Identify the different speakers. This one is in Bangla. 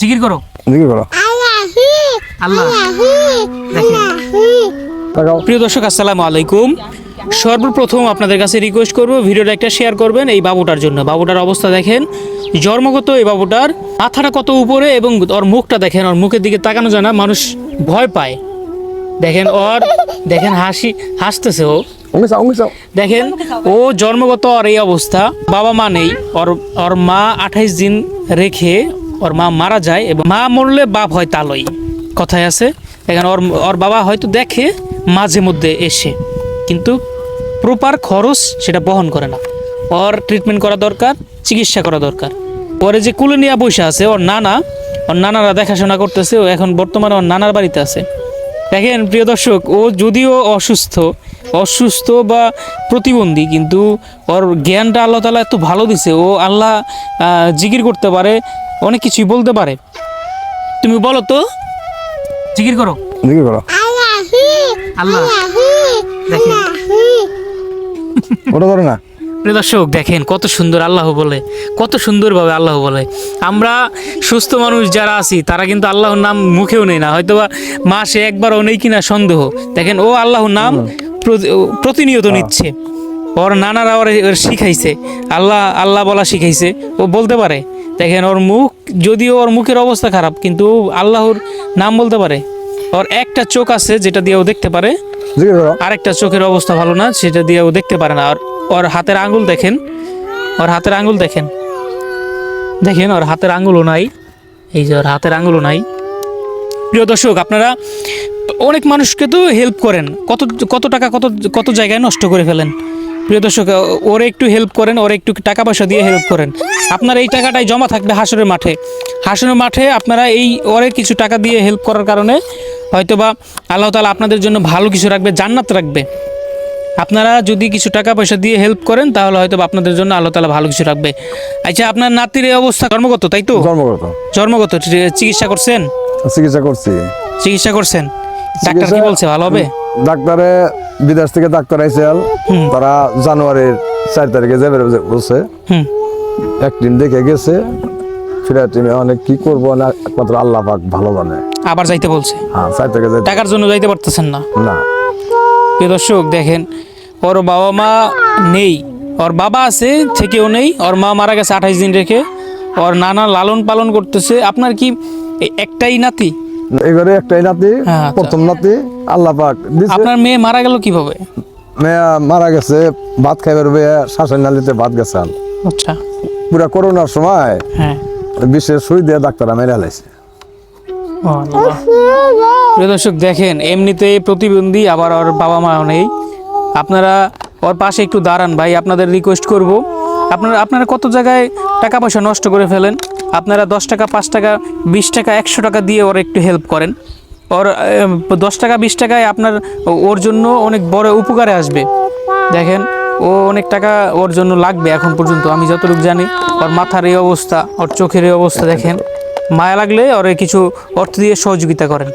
Speaker 1: জিকির করো।
Speaker 2: দেখি করো।
Speaker 1: আল্লাহ প্রিয় দর্শক আসসালামু আলাইকুম। সর্বপ্রথম আপনাদের কাছে রিকোয়েস্ট করব ভিডিওটা একটা শেয়ার করবেন এই বাবুটার জন্য। বাবুটার অবস্থা দেখেন জন্মগত এই বাবুটার। মাথাটা কত উপরে এবং ওর মুখটা দেখেন ওর মুখের দিকে তাকানো যায় না মানুষ ভয় পায়। দেখেন ওর দেখেন হাসি হাসতেছে ও। দেখেন ও জন্মগত ওর এই অবস্থা। বাবা মা নেই ওর ওর মা আঠাইশ দিন রেখে ওর মা মারা যায় এবং মা মরলে বাপ হয় তালই। কথায় আছে, এখানে ওর ওর বাবা হয়তো দেখে মাঝে মধ্যে এসে, কিন্তু প্রপার খরচ সেটা বহন করে না। ওর ট্রিটমেন্ট করা দরকার, চিকিৎসা করা দরকার। পরে যে কুলে নিয়ে বসে আছে ওর নানা, ওর নানারা দেখাশোনা করতেছে, ও এখন বর্তমানে ওর নানার বাড়িতে আছে। দেখেন, প্রিয় দর্শক, ও যদিও অসুস্থ অসুস্থ বা প্রতিবন্ধী, কিন্তু ওর জ্ঞানটা আল্লাহ তালা এত ভালো দিছে, ও আল্লাহ জিকির করতে পারে অনেক কিছুই বলতে পারে। তুমি বলো তো। জিকির করো।
Speaker 2: দেখি করো।
Speaker 1: আল্লাহ। দেখেন।
Speaker 2: ওটা ধরে না।
Speaker 1: প্রিয় দর্শক দেখেন কত সুন্দর আল্লাহ বলে কত সুন্দরভাবে আল্লাহ বলে। আমরা সুস্থ মানুষ যারা আছি তারা কিন্তু আল্লাহর নাম মুখেও নেই না। হয়তোবা মাসে একবারও নেই কিনা সন্দেহ। দেখেন ও আল্লাহর নাম প্রতিনিয়ত নিচ্ছে। ওর নানারা ওর শিখাইছে। আল্লাহ আল্লাহ বলা শিখাইছে। ও বলতে পারে। দেখেন ওর মুখ যদিও ওর মুখের অবস্থা খারাপ কিন্তু আল্লাহর নাম বলতে পারে। ওর একটা চোখ আছে যেটা দিয়ে ও দেখতে পারে আরেকটা চোখের অবস্থা ভালো না সেটা দিয়ে ও দেখতে পারে না। আর ওর হাতের আঙ্গুল দেখেন ওর হাতের আঙ্গুল দেখেন। দেখেন ওর হাতের আঙ্গুলও নাই এই যে ওর হাতের আঙ্গুলও নাই। প্রিয় দর্শক আপনারা অনেক মানুষকে তো হেল্প করেন কত কত টাকা কত কত জায়গায় নষ্ট করে ফেলেন। প্রিয় দর্শক ওরে একটু হেল্প করেন ওরে একটু টাকা পয়সা দিয়ে হেল্প করেন। আপনার এই টাকাটাই জমা থাকবে হাসরের মাঠে। হাসরের মাঠে আপনারা এই ওরে কিছু টাকা দিয়ে হেল্প করার কারণে হয়তোবা আল্লাহ তালা আপনাদের জন্য ভালো কিছু রাখবে জান্নাত রাখবে। আপনারা যদি কিছু টাকা পয়সা দিয়ে হেল্প করেন তাহলে হয়তো আপনাদের জন্য আল্লাহ তালা ভালো কিছু রাখবে। আচ্ছা আপনার নাতির এই অবস্থা কর্মগত তাই তো?
Speaker 2: জন্মগত
Speaker 1: জন্মগত চিকিৎসা করছেন?
Speaker 2: চিকিৎসা করছি।
Speaker 1: চিকিৎসা করছেন? ডাক্তার কি বলছে ভালো হবে?
Speaker 2: ডাক্তারে বিদেশ থেকে ডাক্তার আইসেল তারা জানুয়ারির চার তারিখে যাবে বলছে।
Speaker 1: হুম।
Speaker 2: একদিন দেখে গেছে ফিরে টিমে অনেক কি করব না একমাত্র আল্লাহ পাক ভালো জানে।
Speaker 1: আবার যাইতে বলছে?
Speaker 2: হ্যাঁ তারিখে যাইতে
Speaker 1: টাকার জন্য যাইতে পারতেছেন না?
Speaker 2: না।
Speaker 1: প্রিয় দর্শক দেখেন ওর বাবা মা নেই। ওর বাবা আছে থেকেও নেই। ওর মা মারা গেছে আঠাইশ দিন রেখে। ওর নানা লালন পালন করতেছে। আপনার কি একটাই নাতি?
Speaker 2: এবারে একটাই নাতি
Speaker 1: হ্যাঁ, আচ্ছা।
Speaker 2: প্রথম নাতি আল্লাহ পাক
Speaker 1: আপনার মেয়ে মারা গেল কীভাবে?
Speaker 2: মেয়া মারা গেছে ভাত খাইবার শ্বাসের নালিতে ভাত গেছে
Speaker 1: আচ্ছা।
Speaker 2: পুরা করোনার সময়
Speaker 1: হ্যাঁ।
Speaker 2: বিশেষ সুই দিয়ে ডাক্তার মেরে লাইছে
Speaker 1: প্রিয় দর্শক দেখেন এমনিতে প্রতিবন্ধী আবার ওর বাবা মাও নেই। আপনারা ওর পাশে একটু দাঁড়ান ভাই আপনাদের রিকোয়েস্ট করব। আপনারা আপনারা কত জায়গায় টাকা পয়সা নষ্ট করে ফেলেন? আপনারা দশ টাকা পাঁচ টাকা বিশ টাকা একশো টাকা দিয়ে ওর একটু হেল্প করেন। ওর দশ টাকা বিশ টাকায় আপনার ওর জন্য অনেক বড় উপকারে আসবে। দেখেন ও অনেক টাকা ওর জন্য লাগবে এখন পর্যন্ত, আমি যতটুকু জানি। ওর মাথার এই অবস্থা, ওর চোখের এই অবস্থা দেখেন। মায়া লাগলে ওর কিছু অর্থ দিয়ে সহযোগিতা করেন।